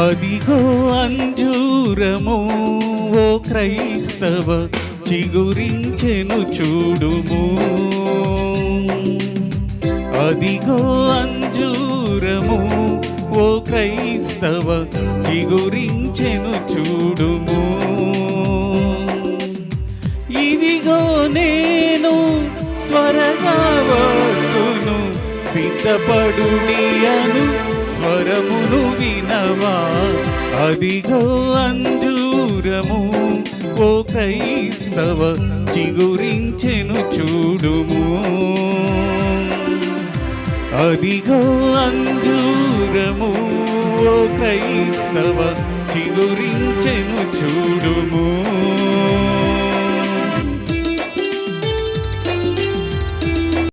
అదిగో అంజూరము ఓ క్రైస్తవ చిగురించెను చూడుము. అదిగో అంజూరము ఓ క్రైస్తవ చిగురించెను చూడుము. ఇదిగో నేను త్వరగా వస్తును సిద్ధపడుడియను వినవా అదిగో అంజూరము ఓ క్రైస్తవ చిగురించెను చూడుము. అదిగో అంజూరము ఓ క్రైస్తవ చిగురించెను